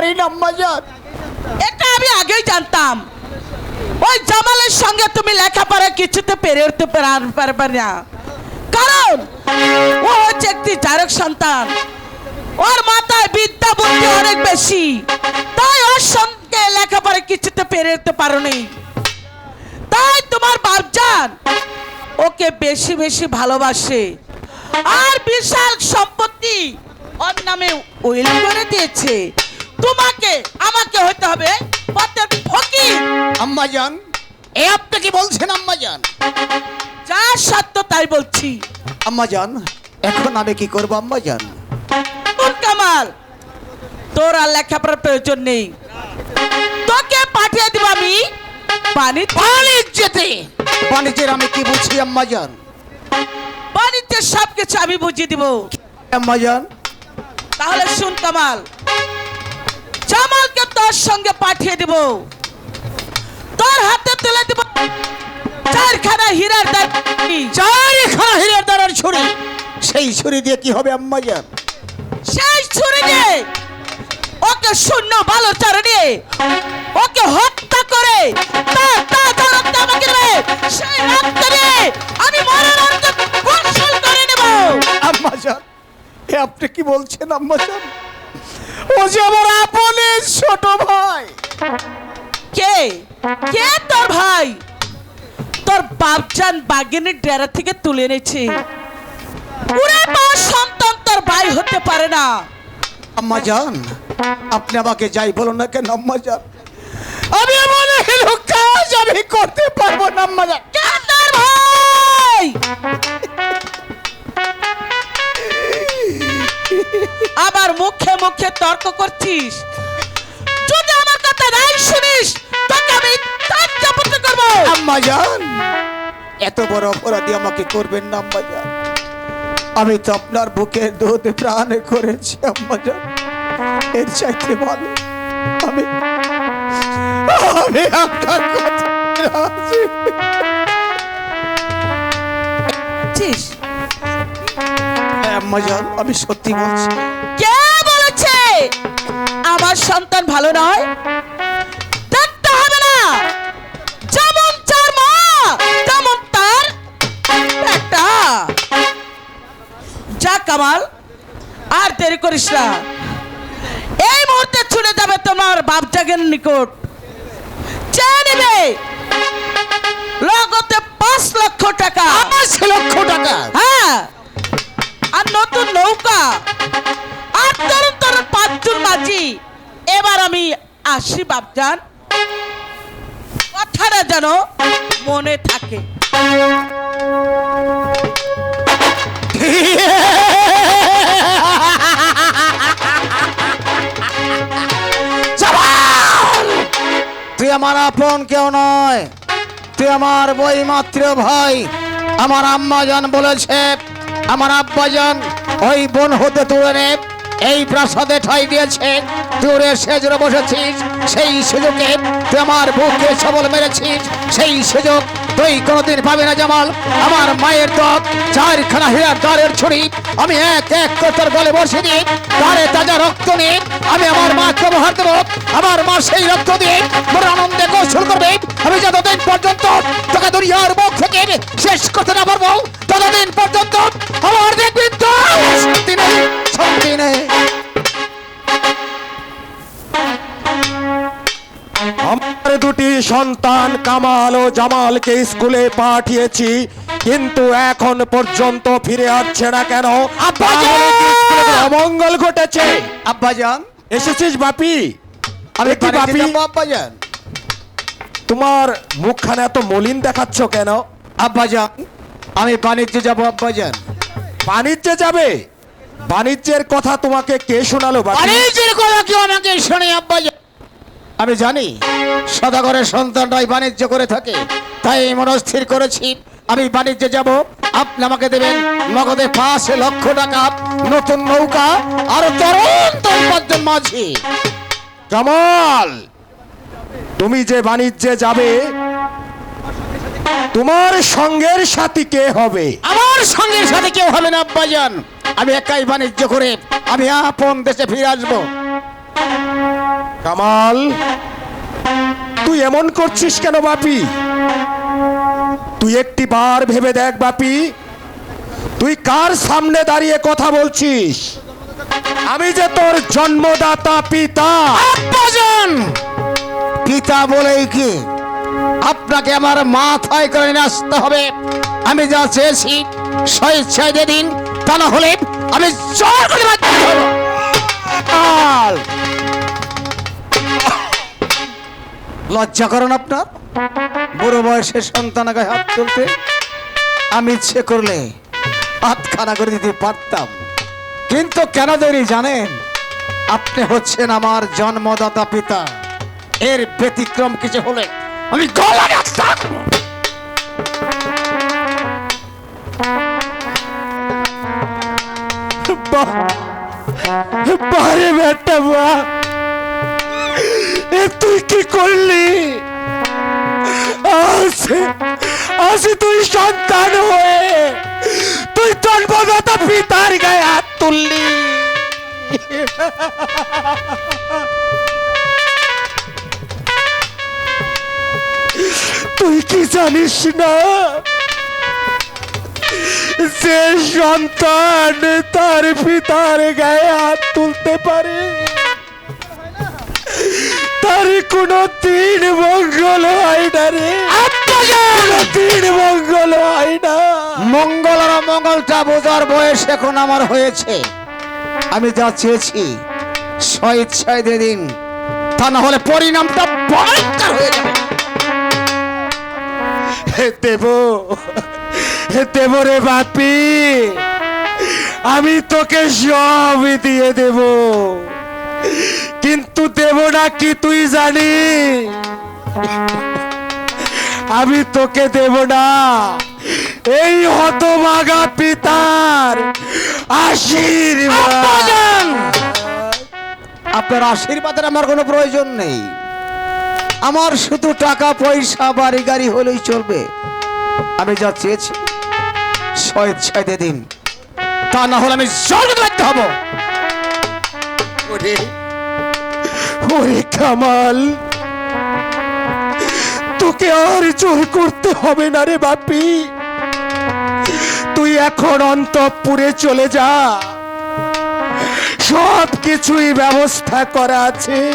পারি না, আম্মাজান। এটা আমি আগেই জানতাম। ওই জামালের সঙ্গে তুমি লেখাপড়া কিছুতে পেরে উঠতে পার- পারবে না। কারণ ও হচ্ছে একটি জারক সন্তান। ওর মাথায় বিদ্যা বুদ্ধি অনেক বেশি। তাই ওর সঙ্গে লেখাপড়া কিছুতে পেরে উঠতে পারোনি। তাই তোমার বাপজান ওকে বেশি বেশি ভালোবাসে। আর বিশাল সম্পত্তি ওর নামে উইল করে দিয়েছে। তোমাকে আমাকে হতে হবে পথের ফকির। আম্মাজান এ আপনি কি বলছেন আম্মাজান? যা সত্য তাই বলছি। আম্মাজান এখন আমি কি করব আম্মাজান? কোন কামাল তোর আর লেখাপড়ার প্রয়োজন নেই। তোকে পাঠিয়ে দিব আমি পানি বাণিজ্যতে। বাণিজ্যের আমি কি বুঝি আম্মাজান? পানিতে সব কিছু আমি বুঝিয়ে দিব। আম্মাজান। তাহলে শুন কামাল জামালকে তোর সঙ্গে পাঠিয়ে দিব। তোর হাতে তুলে দিব চারখানা হীরার দাবি চারিখানা হীরের দ্বারার ছুরি। সেই ছুরি দিয়ে কি হবে আম্মাজান সেই ছুরি দিয়ে ওকে শূন্য ভালো চারে নিয়ে ওকে হত্যা করে তা তা তা রক্ত আমাকে দেবে। সেই রক্ত দিয়ে আমি মরার অন্ত গোসল করে নেব। আম্মাজান এ আপনি কি বলছেন আম্মাজান ও যে আমার আপনের ছোট ভাই। কে? কে তোর ভাই? তোর বাপজান বাগিনের ডেরা থেকে তুলে এনেছে। উড়ে পাওয়া সন্তান তোর ভাই হতে পারে না। আম্মাজান আপনি আমাকে যাই বলুন না কেন আম্মাজান আমি এমন হলো কাজ আমি করতে পারব না আম্মাজান কে তোর ভাই? আবার মুখে মুখে তর্ক করছিস। যদি আমার কথা নাই শুনিস তোকে আমি তাজ্জাপত্র করব। আম্মাজান এত বড় অপরাধী আমাকে করবেন না আম্মাজান আমি তো আপনার বুকে দুধ প্রাণে করেছি আম্মাজান এর চাইতে ভালো আমি আমি আপনার কথা রাজি। আম্মাজান আমি সত্যি বলছি। কে বলেছে? আমার সন্তান ভালো নয়? দেখতে হবে না। যেমন চার মা তেমন তার একটা। যা কামাল আর দেরি করিস না। এই মুহূর্তে ছুটে যাবে তোমার বাপজাগের নিকট। চেয়ে নেবে লগতে পাঁচ লক্ষ টাকা। পাঁচ লক্ষ টাকা? হ্যাঁ। পাঁচজন এবার আমি আসি বাপজান। কথাটা যেন মনে থাকে। তুই আমার আপন কেউ নয়। তুই আমার বই মাত্র ভাই। আমার আম্মাজান বলেছে, আমার আব্বাজান ওই বোন হতে তুলে নে। এই প্রাসাদে ঠাই দিয়েছে। ওরে সেজরে বসেছিস, সেই সুযোগে তুই আমার বুকে সবল মেরেছিস, সেই সুযোগ তুই কোনোদিন পাবি না জামাল। আমার মায়ের দত চারখানা হীরার দ্বারের ছড়ি আমি এক এক তোর গলে বসে দিয়ে দ্বারে তাজা রক্ত নিয়ে আমি আমার মাকে ব্যবহার দেবো। আমার মা সেই রক্ত দিয়ে মোর আনন্দে গোসল করবে। আমি যতদিন পর্যন্ত তোকে দুনিয়ার মুখ থেকে শেষ করতে না পারব ততদিন পর্যন্ত আমার দেখবি তো শান্তি শান্তি আমার দুটি সন্তান কামাল ও জামালকে স্কুলে পাঠিয়েছি কিন্তু এখন পর্যন্ত ফিরে আসছে না কোনো? অমঙ্গল ঘটেছে? আব্বাজান! এসেছিস বাপি? আমি কি বাপি? আব্বাজান? তোমার মুখখানা এত মলিন দেখাচ্ছ কেন? আব্বাজান আমি বাণিজ্যে যাব আব্বাজান। বাণিজ্যে যাবে? বাণিজ্যের কথা তোমাকে কে শোনালো বাণিজ্যের কথা কেউ আমাকে শোনে আব্বাজান আমি জানি সদাগরের সন্তানরাই বাণিজ্য করে থাকে তাই মনস্থির করেছি। আমি বাণিজ্যে যাব আপনি আমাকে দেবেন নগদে পাঁচ লক্ষ টাকা নতুন নৌকা আর তরুণ তরুণ মাঝি। কামাল তুমি যে বাণিজ্যে যাবে তোমার সঙ্গের সাথী কে হবে? আমার সঙ্গের সাথে কেউ হবে না আব্বাজান আমি একাই বাণিজ্য করে আমি আপন দেশে ফিরে আসব। কামাল তুই এমন করছিস কেন বাপি? তুই একটি বার ভেবে দেখ বাপি তুই কার সামনে দাঁড়িয়ে কথা বলছিস? আমি যে তোর জন্মদাতা পিতা। পিতা বলেই কি? আপনাকে আমার মাথায় করে নিয়ে আসতে হবে। আমি যা চেয়েছি স্বেচ্ছায় দিন। না হলে আমি জোর করে লজ্জা করেন আপনার। বুড়ো বয়সে সন্তানের গায়ে হাত তুলতে আমি ইচ্ছে করলে হাত খানা করে দিতে পারতাম। কিন্তু কেন দেরি জানেন? আপনি হচ্ছেন আমার জন্মদাতা পিতা। এর ব্যতিক্রম কিছু হলে আমি গলা বারে বেটা বা তুই কি করলি আজ তুই সন্তান হয়ে তুই জন্মদাতা পিতার গায়ে হাত তুললি তুই কি জানিস না যে সন্তান তার পিতার গায়ে হাত তুলতে পারে তার কোনো দিন মঙ্গল হয় না রে। দিন মঙ্গল হয় না। মঙ্গল আর অমঙ্গলটা বোঝার বয়স এখন আমার হয়েছে। আমি যা চেয়েছি স্বেচ্ছায় দিয়ে দিন। তা না হলে পরিণামটা ভয়ঙ্কর হয়ে যাবে। দেব দেব রে বাপি আমি তোকে সব দিয়ে দেব। কিন্তু দেব না কি তুই জানি। আমি তোকে দেব না। এই হতভাগা পিতার আশীর্বাদ। আপনার আশীর্বাদের আমার কোনো প্রয়োজন নেই। আমার শুধু টাকা, পয়সা, বাড়ি, গাড়ি হলেই চলবে। আমি যা চেয়েছি দিয়ে দিন। তা না হলে আমি জল বাধ্য হব। ওরে। ওরে কামাল তোকে আর জোর করতে হবে না রে বাপি। তুই এখন অন্তঃপুরে চলে যা। সব কিছুই ব্যবস্থা করা আছে।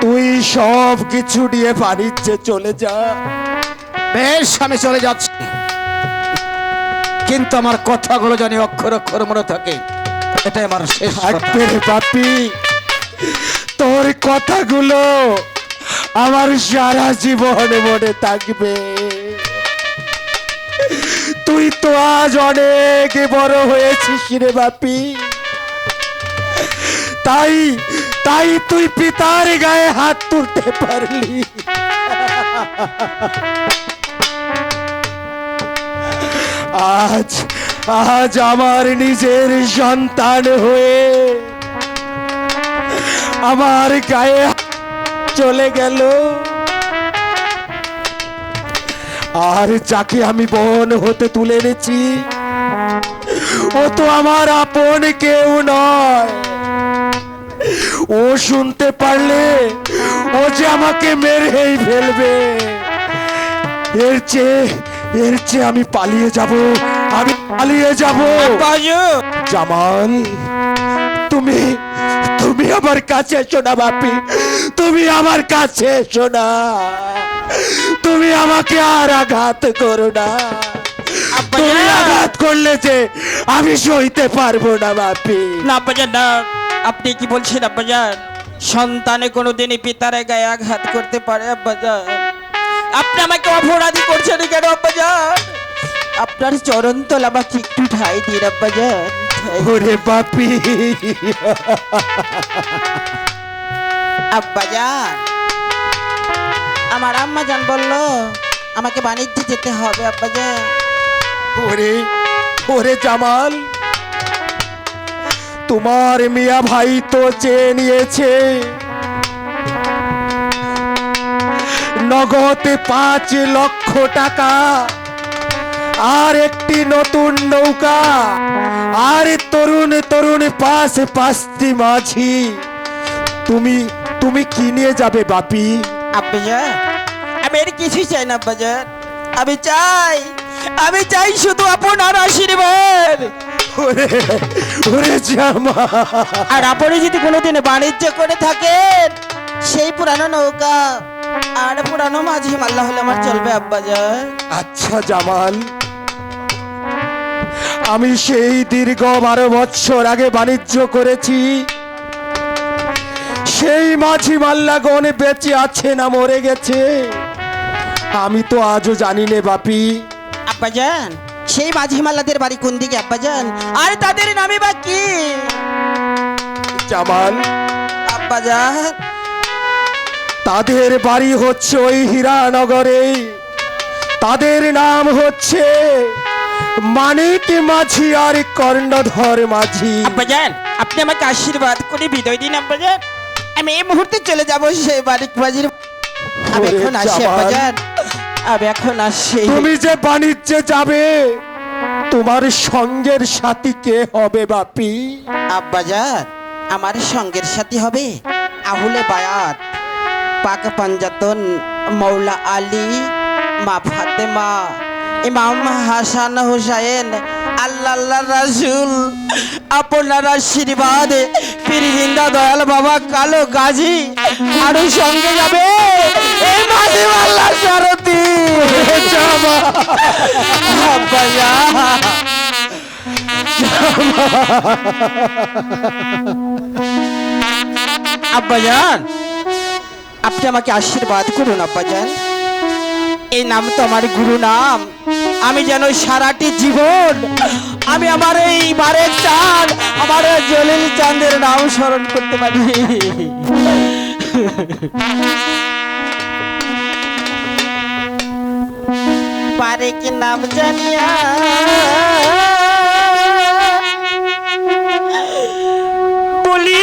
তুই সব কিছু নিয়ে বাণিজ্যে চলে যা। বেশ আমি চলে যাচ্ছি। কিন্তু আমার কথাগুলো জানি অক্ষর অক্ষর মনে থাকে। এটাই আমার শেষ বাপি তোর কথাগুলো আমার সারা জীবন মনে থাকবে। তুই তো আজ অনেক বড় হয়েছিস রে বাপি তাই তাই তুই পিতার গায়ে হাত তুলতে পারলি। আজ আজ আমার নিজের সন্তান হয়ে আমার গায়ে চলে গেল। আর যাকে আমি বোন হতে তুলে এনেছি, ও তো আমার আপন কেউ নয়। ও শুনতে পারলে ও যে আমাকে মেরেই ফেলবে। এর চেয়ে এর চেয়ে আমি পালিয়ে যাব আমি পালিয়ে যাব। জামাল তুমি তুমি আমার কাছে এসো না বাপি। তুমি আমার কাছে এসো না। তুমি আমাকে আর আঘাত করো না। তুমি আঘাত করলে যে আমি সইতে পারব না বাপি। না আব্বাজান না। আপনি কি বলছেন আব্বাজান সন্তানে কোনোদিনই পিতারে গায়ে আঘাত করতে পারে আব্বাজান আপনি আমাকে অপরাধী করছেন কেন আব্বাজান? আপনার চরণ তল আমাকে একটু ঠাই দিন আব্বাজান। ওরে বাপি। আব্বাজান আমার আম্মাজান বলল আমাকে বাণিজ্যে যেতে হবে আব্বাজান। ওরে ওরে জামাল তোমার মিয়া ভাই তো চেয়ে নিয়েছে। নগদে পাঁচ লক্ষ টাকা। আর একটি নতুন নৌকা। আর তরুণ তরুণ পাশ পাঁচটি মাঝি। তুমি তুমি কি নিয়ে যাবে বাপি? আব্বাজান আমি এর কিছুই চাই না আব্বাজান আমি চাই আমি চাই শুধু আপনার আশীর্বাদ। ওরে ওরে জামা। আর আপনি যদি কোনোদিন বাণিজ্য করে থাকেন সেই পুরানো নৌকা আর পুরানো মাঝি মাল্লা হলে আমার চলবে আব্বাজান আচ্ছা জামাল। আমি সেই দীর্ঘ বারো বছর আগে বাণিজ্য করেছি। সেই মাঝি মাল্লা মাল্লাগণ বেঁচে আছে না মরে গেছে। আমি তো আজও জানি নে বাপি। আব্বাজান সেই মাঝি মাল্লাদের বাড়ি কোন দিকে আব্বা যান আর তাদের নামে বা কি? জামাল। আব্বাজান তাদের বাড়ি হচ্ছে ওই হীরানগরে। তাদের নাম হচ্ছে মানিক মাঝি আর কর্ণধর মাঝি। আব্বাজান আপনি আমাকে আশীর্বাদ করে বিদায় দিন আব্বাজান আমি এই মুহূর্তে চলে যাব সেই বাড়ির বাজির আমি এখন আসি আব্বাজান আমি এখন আসি। তুমি যে বাণিজ্যে যাবে তোমার সঙ্গের সাথী কে হবে বাপি? আব্বাজান আমার সঙ্গের সাথী হবে আহুলে বায়াত। পাক পাঞ্জাতন মৌলা আলী, মা ফাতেমা, ইমাম হাসান হুসাইন আল্লাহ রাসুল, আপনার আশীর্বাদ পীরহিন্দা দয়াল বাবা কালো গাজী আরও সঙ্গে যাবে। আল্লাহ সারথি। আব্বাজান। আপনি আমাকে আশীর্বাদ করুন আব্বাজান এই নাম তো আমার গুরু নাম। আমি যেন সারাটি জীবন, আমি আমার এই বারের চাঁদ, আমার জলিল চাঁদের নাম স্মরণ করতে পারি। পারে কি নাম জানিয়া বলি